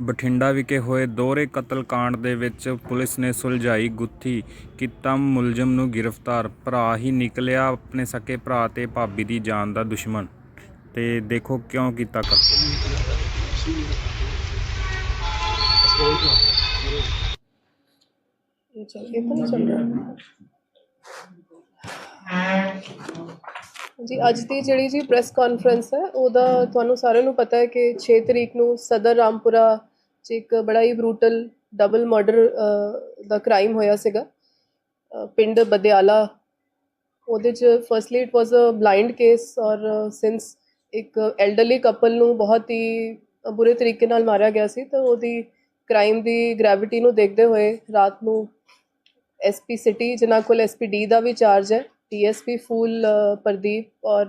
ਬਠਿੰਡਾ ਵਿਖੇ ਹੋਏ ਦੋਹਰੇ ਕਤਲਕਾਂਡ ਦੇ ਵਿੱਚ ਪੁਲਿਸ ਨੇ ਸੁਲਝਾਈ ਗੁੱਥੀ, ਕੀਤਾ ਮੁਲਜ਼ਮ ਨੂੰ ਗ੍ਰਿਫਤਾਰ, ਭਰਾ ਹੀ ਨਿਕਲਿਆ ਆਪਣੇ ਸਕੇ ਭਰਾ ਤੇ ਭਾਬੀ ਦੀ ਜਾਨ ਦਾ ਦੁਸ਼ਮਣ। ਤੇ ਦੇਖੋ ਕਿਉਂ ਕੀਤਾ ਕਤਲ? ਜੀ, ਅੱਜ ਦੀ ਜਿਹੜੀ ਜੀ ਪ੍ਰੈਸ ਕਾਨਫਰੰਸ ਹੈ, ਉਹਦਾ ਤੁਹਾਨੂੰ ਸਾਰਿਆਂ ਨੂੰ ਪਤਾ ਹੈ ਕਿ 6 ਤਰੀਕ ਨੂੰ ਸਦਰ ਰਾਮਪੁਰਾ 'ਚ ਇੱਕ ਬੜਾ ਹੀ ਬਰੂਟਲ ਡਬਲ ਮਰਡਰ ਦਾ ਕ੍ਰਾਈਮ ਹੋਇਆ ਸੀਗਾ। ਪਿੰਡ ਬਦਿਆਲਾ। ਉਹਦੇ 'ਚ firstly it was a blind case ਔਰ ਸਿੰਸ ਇੱਕ ਐਲਡਰਲੀ ਕਪਲ ਨੂੰ ਬਹੁਤ ਹੀ ਬੁਰੇ ਤਰੀਕੇ ਨਾਲ ਮਾਰਿਆ ਗਿਆ ਸੀ, ਤਾਂ ਉਹਦੀ ਕ੍ਰਾਈਮ ਦੀ ਗ੍ਰੈਵਿਟੀ ਨੂੰ ਦੇਖਦੇ ਹੋਏ ਰਾਤ ਨੂੰ ਐਸਪੀ ਸਿਟੀ ਜਿਨ੍ਹਾਂ ਕੋਲ ਐਸਪੀ ਡੀ ਦਾ ਵੀ ਚਾਰਜ ਹੈ ਡੀਐਸਪੀ ਫੂਲ ਪ੍ਰਦੀਪ ਔਰ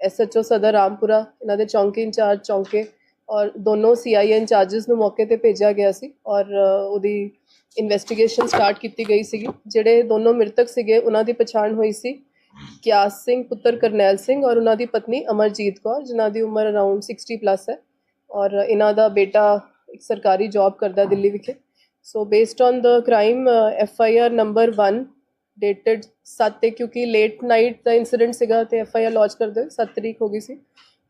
ਐਸਐਚਓ ਸਦਰ ਰਾਮਪੁਰਾ, ਇਹਨਾਂ ਦੇ ਚੌਂਕੀ ਇੰਚਾਰਜ, ਚੌਂਕੇ ਔਰ ਦੋਨੋਂ ਸੀਆਈਏ ਇੰਚਾਰजेस ਨੂੰ ਮੌਕੇ ਤੇ ਭੇਜਿਆ ਗਿਆ ਸੀ ਔਰ ਉਹਦੀ ਇਨਵੈਸਟੀਗੇਸ਼ਨ ਸਟਾਰਟ ਕੀਤੀ ਗਈ ਸੀਗੀ। ਜਿਹੜੇ ਦੋਨੋਂ ਮ੍ਰਿਤਕ ਸੀਗੇ, ਉਹਨਾਂ ਦੀ ਪਛਾਣ ਹੋਈ ਸੀ ਕਿਆਸ ਸਿੰਘ, ਪੁੱਤਰ ਕਰਨੈਲ ਸਿੰਘ ਔਰ ਉਹਨਾਂ ਦੀ ਪਤਨੀ ਅਮਰਜੀਤ ਕੌਰ, ਜਿਨ੍ਹਾਂ ਦੀ ਉਮਰ ਅਰਾਊਂਡ 60 ਪਲੱਸ ਹੈ ਔਰ ਇਹਨਾਂ ਦਾ ਬੇਟਾ ਇੱਕ ਸਰਕਾਰੀ ਜੌਬ ਕਰਦਾ ਦਿੱਲੀ ਵਿਖੇ। So based on the crime F I R number 1 dated 7 ਤੇ ਕਿਉਂਕਿ ਲੇਟ ਨਾਈਟ ਦਾ ਇਨਸੀਡੈਂਟ ਸੀਗਾ ਤੇ ਐਫ ਆਈ ਆਰ ਲੌਂਚ ਕਰਦੇ 7 ਤਰੀਕ ਹੋ ਗਈ ਸੀ।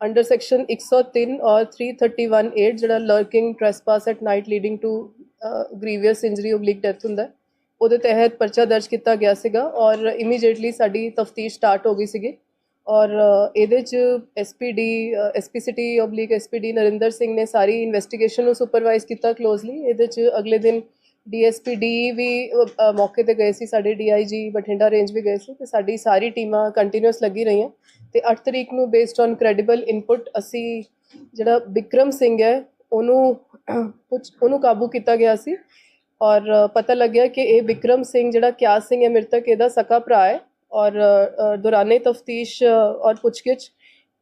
ਅੰਡਰ ਸੈਕਸ਼ਨ 103 ਔਰ 331 8 ਜਿਹੜਾ lurking trespass at night leading to grievous injury oblique death ਹੁੰਦਾ ਉਹਦੇ ਤਹਿਤ ਪਰਚਾ ਦਰਜ ਕੀਤਾ ਗਿਆ ਸੀਗਾ ਔਰ ਇਮੀਡੀਏਟਲੀ ਸਾਡੀ ਤਫਤੀਸ਼ ਸਟਾਰਟ ਹੋ ਗਈ ਸੀਗੀ ਔਰ ਇਹਦੇ ਚ SPD SP city oblique SPD Narinder Singh ਨੇ ਸਾਰੀ ਇਨਵੈਸਟੀਗੇਸ਼ਨ ਨੂੰ ਸੁਪਰਵਾਈਜ਼ ਕੀਤਾ ਕਲੋਜ਼ਲੀ ਇਹਦੇ ਚ ਅਗਲੇ ਦਿਨ ਡੀਐਸਪੀ ਡੀ ਵੀ ਅ, ਮੌਕੇ ਤੇ ਗਏ ਸੀ ਸਾਡੇ ਡੀਆਈਜੀ ਬਠਿੰਡਾ ਰੇਂਜ ਵੀ ਗਏ ਸੀ ਤੇ ਸਾਡੀ ਸਾਰੀ ਟੀਮਾਂ ਕੰਟੀਨਿਊਸ ਲੱਗੀ ਰਹੀਆਂ। ਤੇ 8 ਤਰੀਕ ਨੂੰ ਬੇਸਡ ਔਨ ਕ੍ਰੈਡੀਬਲ ਇਨਪੁਟ ਅਸੀਂ ਜਿਹੜਾ ਵਿਕਰਮ ਸਿੰਘ ਹੈ ਉਹਨੂੰ ਕੁਝ ਉਹਨੂੰ ਕਾਬੂ ਕੀਤਾ ਗਿਆ ਸੀ ਔਰ ਅ, ਪਤਾ ਲੱਗਿਆ ਕਿ ਇਹ ਵਿਕਰਮ ਸਿੰਘ ਜਿਹੜਾ ਕਿਆਸ ਸਿੰਘ ਹੈ ਮ੍ਰਿਤਕ ਇਹਦਾ ਸਕਾ ਭਰਾ ਹੈ ਔਰ ਅ, ਅ, ਦੌਰਾਨੇ ਤਫਤੀਸ਼ ਔਰ ਪੁੱਛਗਿੱਛ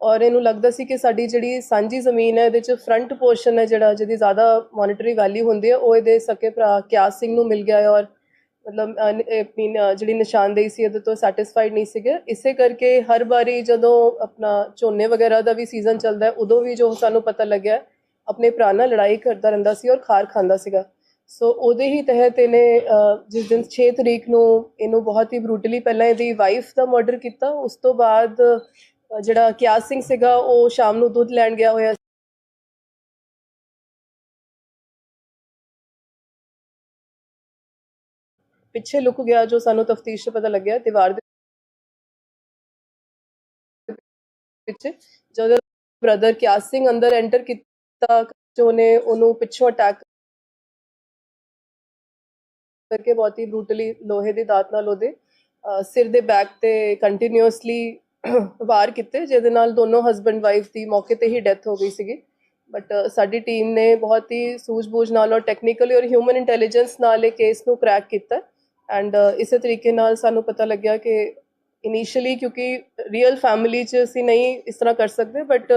ਔਰ ਇਹਨੂੰ ਲੱਗਦਾ ਸੀ ਕਿ ਸਾਡੀ ਜਿਹੜੀ ਸਾਂਝੀ ਜ਼ਮੀਨ ਹੈ ਇਹਦੇ 'ਚ ਫਰੰਟ ਪੋਰਸ਼ਨ ਹੈ ਜਿਹੜਾ ਜਿਹਦੀ ਜ਼ਿਆਦਾ ਮੋਨਿਟਰੀ ਵੈਲਿਊ ਹੁੰਦੀ ਹੈ ਉਹ ਇਹਦੇ ਸਕੇ ਭਰਾ ਕਿਆਸ ਸਿੰਘ ਨੂੰ ਮਿਲ ਗਿਆ ਹੈ ਔਰ ਮਤਲਬ ਅ, ਆਪਣੀ ਜਿਹੜੀ ਨਿਸ਼ਾਨਦੇਹੀ ਸੀ ਇਹਦੇ ਤੋਂ ਸੈਟੀਸਫਾਈਡ ਨਹੀਂ ਸੀਗੇ। ਇਸੇ ਕਰਕੇ ਹਰ ਵਾਰੀ ਜਦੋਂ ਆਪਣਾ ਝੋਨੇ ਵਗੈਰਾ ਦਾ ਵੀ ਸੀਜ਼ਨ ਚੱਲਦਾ ਉਦੋਂ ਵੀ ਜੋ ਸਾਨੂੰ ਪਤਾ ਲੱਗਿਆ ਆਪਣੇ ਭਰਾ ਨਾਲ ਲੜਾਈ ਕਰਦਾ ਰਹਿੰਦਾ ਸੀ ਔਰ ਖਾਰ ਖਾਂਦਾ ਸੀਗਾ। ਸੋ ਉਹਦੇ ਹੀ ਤਹਿਤ ਇਹਨੇ ਜਿਸ ਦਿਨ 6 ਤਰੀਕ ਨੂੰ ਇਹਨੂੰ ਬਹੁਤ ਹੀ ਬਰੂਟਲੀ ਪਹਿਲਾਂ ਇਹਦੀ ਵਾਈਫ ਦਾ ਮਰਡਰ ਕੀਤਾ ਉਸ ਤੋਂ ਬਾਅਦ ਜਿਹੜਾ ਕਿਆਸ ਸਿੰਘ ਸੀਗਾ, ਉਹ ਸ਼ਾਮ ਨੂੰ ਦੁੱਧ ਲੈਣ ਗਿਆ ਹੋਇਆ ਪਿੱਛੇ ਲੁਕ ਗਿਆ ਜੋ ਸਾਨੂੰ ਤਫਤੀਸ਼ 'ਚ ਪਤਾ ਲੱਗਿਆ, ਦੀਵਾਰ ਦੇ ਪਿੱਛੇ ਜਦੋਂ ਬ੍ਰਦਰ ਕਿਆਸ ਸਿੰਘ ਅੰਦਰ ਐਂਟਰ ਕੀਤਾ, ਜੋ ਨੇ ਉਹਨੂੰ ਪਿੱਛੋਂ ਅਟੈਕ ਕਰਕੇ ਬਹੁਤ ਹੀ ਬਰੂਟਲੀ ਲੋਹੇ ਦੀ ਦਾਤ ਨਾਲ ਉਹਦੇ ਸਿਰ ਦੇ ਬੈਕ ਤੇ ਕੰਟੀਨਿਊਸਲੀ ਵਾਰ ਕੀਤੇ, ਜਿਹਦੇ ਨਾਲ ਦੋਨੋਂ ਹਸਬੰਡ ਵਾਈਫ ਦੀ ਮੌਕੇ ਤੇ ਹੀ ਡੈਥ ਹੋ ਗਈ ਸੀਗੀ। ਬਟ ਸਾਡੀ ਟੀਮ ਨੇ ਬਹੁਤ ਹੀ ਸੂਝ-ਬੂਝ ਨਾਲ ਔਰ ਟੈਕਨੀਕਲੀ ਔਰ ਹਿਊਮਨ ਇੰਟੈਲੀਜੈਂਸ ਨਾਲ ਇਹ ਕੇਸ ਨੂੰ ਕ੍ਰੈਕ ਕੀਤਾ। ਐਂਡ ਇਸੇ ਤਰੀਕੇ ਨਾਲ ਸਾਨੂੰ ਪਤਾ ਲੱਗਿਆ ਕਿ ਇਨੀਸ਼ੀਅਲੀ ਕਿਉਂਕਿ ਰੀਅਲ ਫੈਮਿਲੀ 'ਚ ਅਸੀਂ ਨਹੀਂ ਇਸ ਤਰ੍ਹਾਂ ਕਰ ਸਕਦੇ but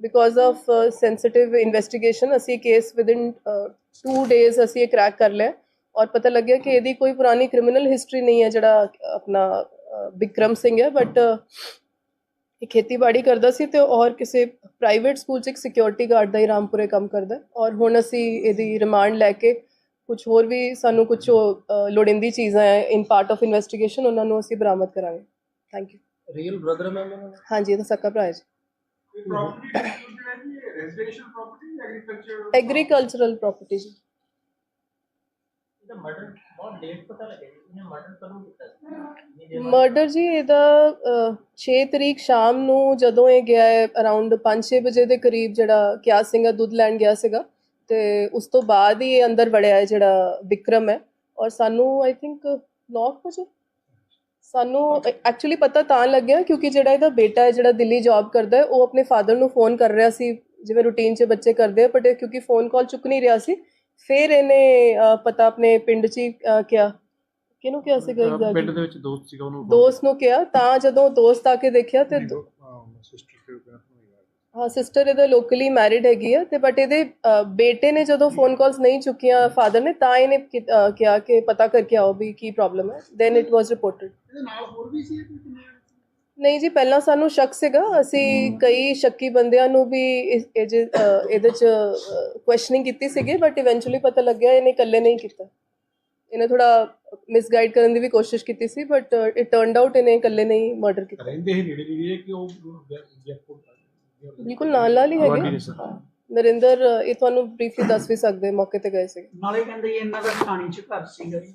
because of sensitive investigation ਅਸੀਂ ਕੇਸ ਵਿਦਿਨ 2 ਡੇਜ਼ ਅਸੀਂ ਇਹ ਕ੍ਰੈਕ ਕਰ ਲਿਆ। ਔਰ ਪਤਾ ਲੱਗਿਆ ਕਿ ਇਹਦੀ ਕੋਈ ਪੁਰਾਣੀ ਕ੍ਰਿਮੀਨਲ ਹਿਸਟਰੀ ਨਹੀਂ ਹੈ ਜਿਹੜਾ ਆਪਣਾ ਬਿਕਰਮ ਸਿੰਘ ਹੈ ਬਟ ਇਹ ਖੇਤੀਬਾੜੀ ਕਰਦਾ ਸੀ ਤੇ ਔਰ ਕਿਸੇ ਪ੍ਰਾਈਵੇਟ ਸਕੂਲ 'ਚ ਇੱਕ ਸਿਕਿਉਰਿਟੀ ਗਾਰਡ ਦਾ ਹੀ ਰਾਮਪੁਰੇ ਕੰਮ ਕਰਦਾ ਔਰ ਹੁਣ ਅਸੀਂ ਇਹਦੀ ਰਿਮਾਂਡ ਲੈ ਕੇ ਕੁਝ ਹੋਰ ਵੀ ਸਾਨੂੰ ਕੁਝ ਲੋੜਿੰਦੀ ਚੀਜ਼ਾਂ ਹੈ ਇਨ ਪਾਰਟ ਆਫ ਇਨਵੈਸਟੀਗੇਸ਼ਨ ਉਹਨਾਂ ਨੂੰ ਅਸੀਂ ਬਰਾਮਦ ਕਰਾਂਗੇ। Thank you real brother ma'am ਹਾਂਜੀ ਇਹਦਾ ਸੱਕਾ ਭਰਾ ਹੈ ਜੀ। Property residential property agricultural agricultural property ਜੀ। ਇਹਦਾ ਮਰਡਰ ਬਹੁਤ ਲੇਟ ਪਤਾ ਲੱਗਿਆ ਜੀ ਇਹਨੇ ਮਰਡਰ ਕਦੋਂ ਕੀਤਾ ਸੀ? ਮਰਡਰ ਜੀ ਇਹਦਾ ਅ, 6 ਤਰੀਕ ਸ਼ਾਮ ਨੂੰ ਜਦੋਂ ਇਹ ਗਿਆ ਹੈ ਅਰਾਊਂਡ 5-6 ਵਜੇ ਦੇ ਕਰੀਬ ਜਿਹੜਾ ਕਿਆਸ ਸਿੰਘ ਦੁੱਧ ਲੈਣ ਗਿਆ ਸੀਗਾ ਤੇ ਉਸ ਤੋਂ ਬਾਅਦ ਹੀ ਇਹ ਅੰਦਰ ਵੜਿਆ ਹੈ ਜਿਹੜਾ ਵਿਕਰਮ ਹੈ। ਔਰ ਸਾਨੂੰ ਆਈ ਥਿੰਕ 9 ਵਜੇ? ਸਾਨੂੰ ਐਕਚੁਅਲੀ ਪਤਾ ਤਾਂ ਲੱਗਿਆ ਕਿਉਂਕਿ ਜਿਹੜਾ ਇਹਦਾ ਬੇਟਾ ਹੈ ਜਿਹੜਾ ਦਿੱਲੀ ਜੌਬ ਕਰਦਾ ਹੈ ਉਹ ਆਪਣੇ ਫਾਦਰ ਨੂੰ ਫੋਨ ਕਰ ਰਿਹਾ ਸੀ ਜਿਵੇਂ ਰੂਟੀਨ 'ਚ ਬੱਚੇ ਕਰਦੇ ਆ ਬਟ ਕਿਉਂਕਿ ਫੋਨ ਕਾਲ ਚੁੱਕ ਨਹੀਂ ਰਿਹਾ ਸੀ ਫਿਰ ਇਹਨੇ ਪਤਾ ਆਪਣੇ ਪਿੰਡ 'ਚ ਹੀ ਕਿਹਾ। ਕਿਹਨੂੰ ਕਿਹਾ ਸੀਗਾ ਪਿੰਡ ਐਗਜ਼ੈਕਟਲੀ ਦੇ ਵਿੱਚ ਦੋਸਤ ਸੀਗਾ ਉਹਨੂੰ ਦੋਸਤ ਨੂੰ ਕਿਹਾ ਤਾਂ ਜਦੋਂ ਦੋਸਤ ਆ ਕੇ ਦੇਖਿਆ ਤੇ ਦੋ- ਸਿਸਟਰ ਤੇ ਕਹਿੰਦਾ ਹਾਂ ਸਿਸਟਰ ਇਹਦਾ ਲੋਕਲੀ ਮੈਰਿਡ ਹੈਗੀ ਆ ਤੇ ਬਟ ਇਹਦੇ ਬੇਟੇ ਨੇ ਜਦੋਂ ਫੋਨ ਕਾਲਸ ਨਹੀਂ ਚੁੱਕੀਆਂ ਫਾਦਰ ਨੇ ਤਾਂ ਇਹਨੇ ਕਿ- ਕਿਹਾ ਕਿ ਪਤਾ ਕਰਕੇ ਆਓ ਵੀ ਕੀ ਪ੍ਰੋਬਲਮ ਹੈ। ਦੈਨ ਇਟ ਵਾਸ ਰਿਪੋਰਟਡ ਇਹਦੇ ਨਾਲ ਹੋਰ ਵੀ ਸੀ ਕੋਈ ਕਿੰਨੇ ਨਹੀਂ ਜੀ ਪਹਿਲਾਂ ਸਾਨੂੰ ਸ਼ੱਕ ਸੀਗਾ। ਅਸੀਂ ਕਈ ਸ਼ੱਕੀ ਬੰਦਿਆਂ ਨੂੰ ਵੀ ਇਸ- ਇਹ ਅ, ਇਹਦੇ ਚ ਕੁਐਸਚਨਿੰਗ ਕੀਤੀ ਸੀਗੀ ਬਟ ਇਵੈਂਚੁਅਲੀ ਪਤਾ ਲੱਗਿਆ ਇਹਨੇ ਇਕੱਲੇ ਨਹੀਂ ਕੀਤਾ। ਇਹਨੇ ਥੋੜਾ ਮਿਸਗਾਈਡ ਕਰਨ ਦੀ ਵੀ ਕੋਸ਼ਿਸ਼ ਕੀਤੀ ਸੀ ਬਟ ਇਟ ਟਰਨਡ ਆਊਟ ਇਹਨੇ ਇਕੱਲੇ ਨਹੀਂ ਮਰਡਰ ਕੀਤਾ। ਰਹਿੰਦੇ ਹੀ ਨੇੜੇ ਨੇੜੇ ਕਿ ਉਹ ਜੈਪੁਰ ਬਿਲਕੁਲ ਨਾਲ ਨਾਲ ਹੀ ਹੈਗੇ। ਹਾਂ। ਨਰਿੰਦਰ ਅ, ਇਹ ਤੁਹਾਨੂੰ ਬਰੀਫਲੀ ਦੱਸ ਵੀ ਸਕਦੇ ਮੌਕੇ ਤੇ ਗਏ ਸੀ ਨਾਲੇ ਕਹਿੰਦੇ ਜੀ ਇਹਨਾਂ ਦਾ ਕਹਾਣੀ ਚ ਘਰ ਸੀਗਾ ਜੀ।